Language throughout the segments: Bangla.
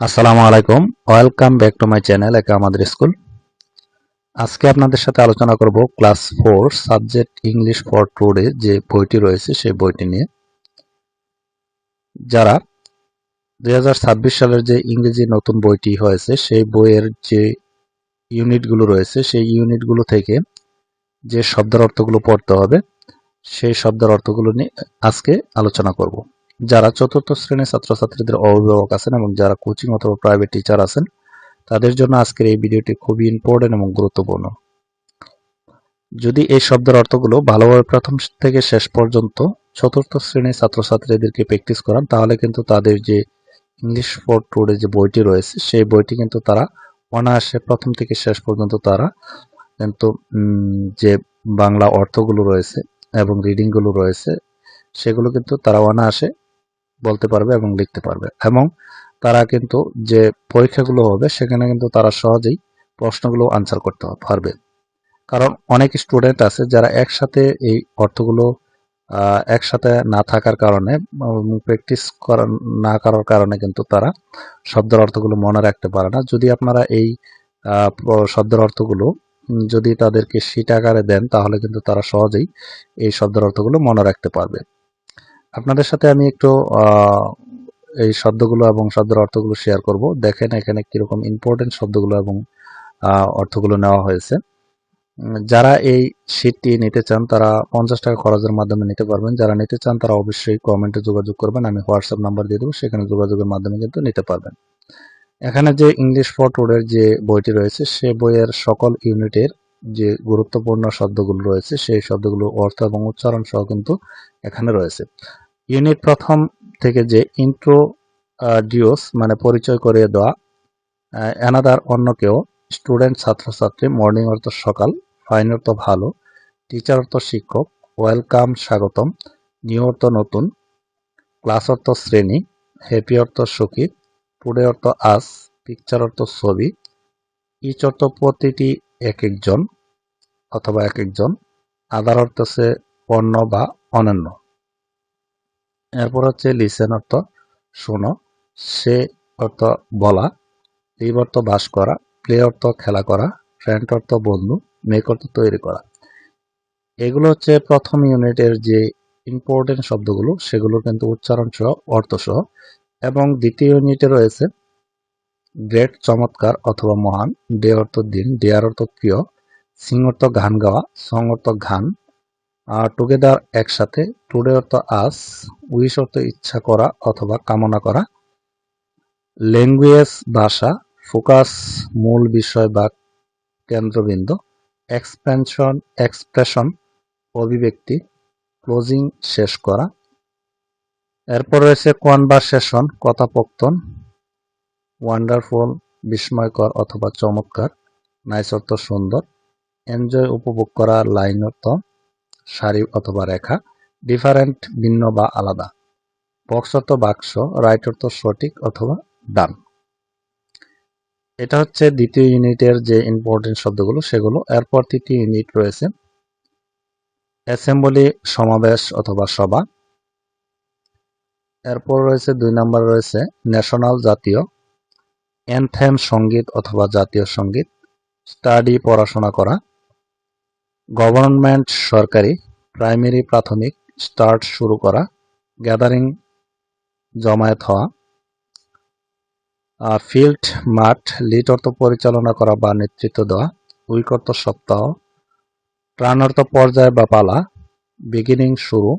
আসসালামু আলাইকুম। Welcome back to my channel একা আমাদের স্কুল আজকে আপনাদের সাথে আলোচনা করব class four subject English for today যে বইটি রয়েছে সেই বইটি নিয়ে। যারা দু হাজার ছাব্বিশ সালের যে ইংরেজি নতুন বইটি হয়েছে, সেই বইয়ের যে ইউনিটগুলো রয়েছে, সেই ইউনিটগুলো থেকে যে শব্দের অর্থগুলো পড়তে হবে, সেই শব্দের অর্থগুলো নিয়ে আজকে আলোচনা করব। যারা চতুর্থ শ্রেণির ছাত্রছাত্রীদের অভিভাবক আছেন এবং যারা কোচিং অথবা প্রাইভেট টিচার আছেন, তাদের জন্য আজকের এই ভিডিওটি খুবই ইম্পর্টেন্ট এবং গুরুত্বপূর্ণ। যদি এই শব্দের অর্থগুলো ভালোভাবে প্রথম থেকে শেষ পর্যন্ত চতুর্থ শ্রেণির ছাত্রছাত্রীদেরকে প্র্যাকটিস করান, তাহলে কিন্তু তাদের যে ইংলিশ ফর টুডে যে বইটি রয়েছে, সেই বইটি কিন্তু তারা অনায়াসে প্রথম থেকে শেষ পর্যন্ত তারা কিন্তু যে বাংলা অর্থগুলো রয়েছে এবং রিডিংগুলো রয়েছে, সেগুলো কিন্তু তারা অনায়াসে বলতে পারবে এবং লিখতে পারবে। এবং তারা কিন্তু যে পরীক্ষাগুলো হবে, সেখানে কিন্তু তারা সহজেই প্রশ্নগুলো আনসার করতে পারবে। কারণ অনেক স্টুডেন্ট আছে যারা একসাথে এই অর্থগুলো একসাথে না থাকার কারণে প্র্যাকটিস না করার কারণে কিন্তু তারা শব্দের অর্থগুলো মনে রাখতে পারে না। যদি আপনারা এই শব্দের অর্থগুলো যদি তাদেরকে সিট আকারে দেন, তাহলে কিন্তু তারা সহজেই এই শব্দের অর্থগুলো মনে রাখতে পারবে। আপনাদের সাথে আমি একটু এই শব্দগুলো এবং শব্দের অর্থগুলো শেয়ার করব। দেখেন এখানে কীরকম ইম্পর্টেন্ট শব্দগুলো এবং অর্থগুলো নেওয়া হয়েছে। যারা এই শীটটি নিতে চান, তারা পঞ্চাশ টাকা খরচের মাধ্যমে নিতে পারবেন। যারা নিতে চান, তারা অবশ্যই কমেন্টে যোগাযোগ করবেন। আমি হোয়াটসঅ্যাপ নাম্বার দিয়ে দেবো, সেখানে যোগাযোগের মাধ্যমে কিন্তু নিতে পারবেন। এখানে যে ইংলিশ ফর টুডের যে বইটি রয়েছে, সে বইয়ের সকল ইউনিটের যে গুরুত্বপূর্ণ শব্দগুলো রয়েছে, সেই শব্দগুলো অর্থ এবং উচ্চারণ সহ কিন্তু এখানে রয়েছে। ইউনিট প্রথম থেকে যে ইন্ট্রো ডিওস মানে পরিচয় করিয়ে দেওয়া অ্যানাদার অন্য কেউ স্টুডেন্ট ছাত্রছাত্রী মর্নিং অর্থ সকাল ফাইন অর্থ ভালো টিচার অর্থ শিক্ষক ওয়েলকাম স্বাগতম নিউ অর্থ নতুন ক্লাস অর্থ শ্রেণি হ্যাপি অর্থ সুখী টুডে অর্থ আস পিকচার অর্থ ছবি ইচ অর্থ প্রতিটি এক একজন অথবা এক একজন আদার অর্থ হচ্ছে অন্য বা অনন্য। এরপর হচ্ছে লিসেন অর্থ শোনো, সে অর্থ বলা লিভ অর্থ বাস করা, প্লে অর্থ খেলা করা ফ্রেন্ড অর্থ বন্ধু, মেক অর্থ তৈরি করা। এগুলো হচ্ছে প্রথম ইউনিটের যে ইম্পর্টেন্ট শব্দগুলো, সেগুলো কিন্তু উচ্চারণ সহ অর্থ সহ এবং দ্বিতীয় ইউনিটে রয়েছে গ্রেট, চমৎকার অথবা মহান ডে অর্থ দিন ডেয়ার অর্থ প্রিয়, সিং অর্থ গান গাওয়া, সং অর্থ গান টুগেদার একসাথে টুডে অর্থ আস উইশ অর্থ ইচ্ছা করা অথবা কামনা করা ল্যাঙ্গুয়েজ ভাষা ফোকাস মূল বিষয় বা কেন্দ্রবিন্দু এক্সপেনশন এক্সপ্রেশন অভিব্যক্তি ক্লোজিং শেষ করা, এরপর রয়েছে কনভারসেশন কথাপত্তন ওয়ান্ডারফুল বিস্ময়কর অথবা চমৎকার নাইস অর্থ সুন্দর এনজয় উপভোগ করা লাইন অর্থ, সারি অথবা রেখা ডিফারেন্ট ভিন্ন বা আলাদা বক্স অর্থ বাক্স রাইট অর্থ সঠিক অথবা ডান। এটা হচ্ছে দ্বিতীয় ইউনিটের যে ইম্পর্টেন্ট শব্দগুলো, সেগুলো। এরপর তৃতীয় ইউনিট রয়েছে অ্যাসেম্বলি সমাবেশ অথবা সভা। এরপর রয়েছে, দুই নম্বর রয়েছে ন্যাশনাল জাতীয় অ্যানথেম সংগীত অথবা জাতীয় সংগীত, স্টাডি, পড়াশোনা করা, গভর্নমেন্ট, সরকারি, প্রাইমারি, প্রাথমিক, স্টার্ট শুরু করা, গ্যাদারিং, জমায়েত হওয়া ফিল্ড, মাঠ অর্থ পরিচালনা করা বা নেতৃত্ব দেওয়া উইক অর্থ সপ্তাহ প্রাণ অর্থ পর্যায় বা পালা বিগিনিং শুরু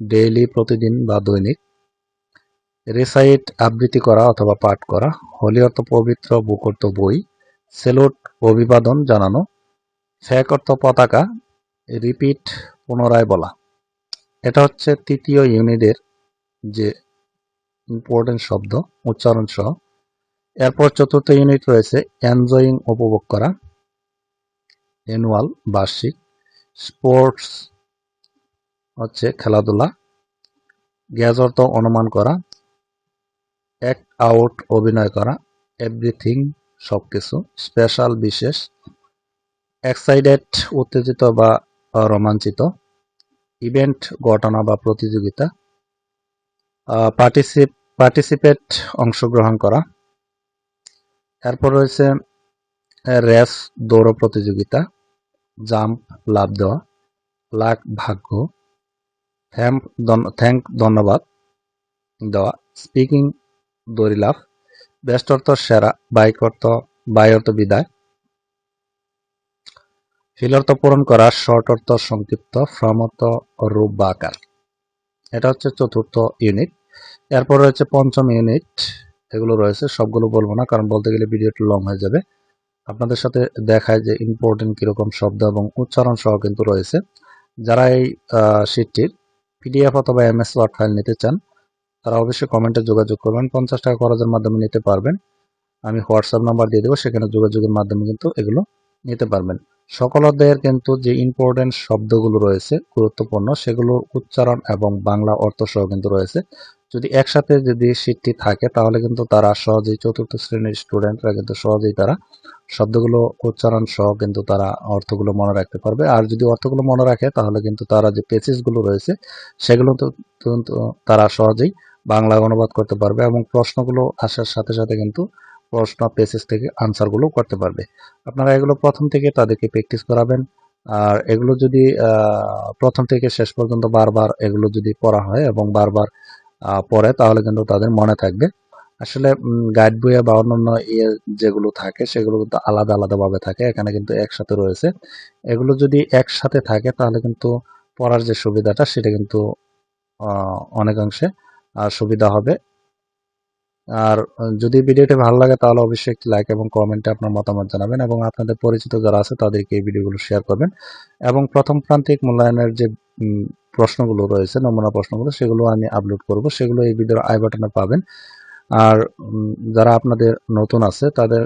ডেইলি প্রতিদিন বা দৈনিক রেসাইট, আবৃত্তি করা অথবা পাঠ করা, হোলি অর্থ পবিত্র, বুক অর্থ বই, সেলুট, অভিবাদন জানানো ফ্যাক অর্থ পতাকা, রিপিট পুনরায় বলা। এটা হচ্ছে তৃতীয় ইউনিটের যে ইম্পর্টেন্ট শব্দ, উচ্চারণ সহ। এরপর চতুর্থ ইউনিট রয়েছে এনজয়িং, উপভোগ করা, অ্যানুয়াল, বার্ষিক, স্পোর্টস, হচ্ছে খেলাধুলা গ্যাজ অর্থ অনুমান করা অ্যাক্ট আউট অভিনয় করা এভরিথিং সব কিছু স্পেশাল বিশেষ এক্সাইটেড উত্তেজিত বা রোমাঞ্চিত ইভেন্ট ঘটনা বা প্রতিযোগিতা পার্টিসিপ পার্টিসিপেট অংশগ্রহণ করা, এরপর রয়েছে রেস দৌড় প্রতিযোগিতা জাম্প লাভ দেওয়া লাখ ভাগ্য থ্যাম্প থ্যাংক ধন্যবাদ দেওয়া স্পিকিং দড়ি লাভ বেস্ট অর্থ সেরা বাইক অর্থ, বাই অর্থ বিদায়। ফিল অর্থ পূরণ করা, শর্ট অর্থ সংক্ষিপ্ত, ফ্রম অর্থ রূপ বা আকার এটা হচ্ছে চতুর্থ ইউনিট। এরপর রয়েছে পঞ্চম ইউনিট। এগুলো রয়েছে, সবগুলো বলব না, কারণ বলতে গেলে ভিডিওটি লং হয়ে যাবে। আপনাদের সাথে দেখায় যে ইম্পর্টেন্ট কীরকম শব্দ এবং উচ্চারণ সহ কিন্তু রয়েছে। যারা এই শীটটির পিডিএফ অথবা এম এস ওয়ার্ড ফাইল নিতে চান তারা অবশ্যই কমেন্টে যোগাযোগ করবেন। পঞ্চাশ টাকা খরচের মাধ্যমে নিতে পারবেন। আমি হোয়াটসঅ্যাপ নাম্বার দিয়ে দেবো, সেখানে যোগাযোগের মাধ্যমে কিন্তু এগুলো নিতে পারবেন। সকল অধ্যায়ের কিন্তু যে ইম্পর্টেন্ট শব্দগুলো রয়েছে, গুরুত্বপূর্ণ, সেগুলোর উচ্চারণ এবং বাংলা অর্থ সহ কিন্তু রয়েছে। যদি একসাথে যদি শীটটি থাকে, তাহলে কিন্তু তারা সহজেই চতুর্থ শ্রেণির স্টুডেন্টরা কিন্তু সহজেই তারা শব্দগুলো উচ্চারণ সহ কিন্তু তারা অর্থগুলো মনে রাখতে পারবে। আর যদি অর্থগুলো মনে রাখে, তাহলে কিন্তু তারা যে পেসিসগুলো রয়েছে, সেগুলো কিন্তু তারা সহজেই বাংলা অনুবাদ করতে পারবে এবং প্রশ্নগুলো আসার সাথে সাথে কিন্তু প্রশ্ন পেসেস থেকে আনসারগুলো করতে পারবে। আপনারা এগুলো প্রথম থেকে তাদেরকে প্র্যাকটিস করাবেন। আর এগুলো যদি প্রথম থেকে শেষ পর্যন্ত বারবার এগুলো যদি পড়া হয় এবং বারবার পড়ে, তাহলে কিন্তু তাদের মনে থাকবে। আসলে গাইড বইয়ে বা অন্যান্য ইয়ে যেগুলো থাকে, সেগুলো কিন্তু আলাদা আলাদাভাবে থাকে, এখানে কিন্তু একসাথে রয়েছে। এগুলো যদি একসাথে থাকে, তাহলে কিন্তু পড়ার যে সুবিধাটা, সেটা কিন্তু অনেকাংশে সুবিধা হবে। আর, যদি ভিডিওটি ভালো লাগে, তাহলে অবশ্যই একটি লাইক এবং কমেন্টে আপনার মতামত জানাবেন এবং আপনাদের পরিচিত যারা আছে, তাদেরকে এই ভিডিওগুলো শেয়ার করবেন। এবং প্রথম প্রান্তিক মূল্যায়নের যে প্রশ্নগুলো রয়েছে, নমুনা প্রশ্নগুলো, সেগুলো আমি আপলোড করব। সেগুলো এই ভিডিওর আই বাটনে পাবেন। আর যারা আপনাদের নতুন আছে, তাদের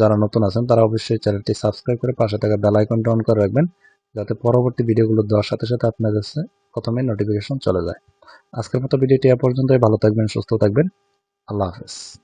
যারা নতুন আছেন, তারা অবশ্যই চ্যানেলটি সাবস্ক্রাইব করে পাশে থাকা বেল আইকনটা অন করে রাখবেন, যাতে পরবর্তী ভিডিওগুলো দেওয়ার সাথে সাথে আপনার কাছে প্রথমে নোটিফিকেশন চলে যায়। আজকের মতো ভিডিওটি এ পর্যন্তই। ভালো থাকবেন, সুস্থ থাকবেন। আল্লাহ হাফেজ।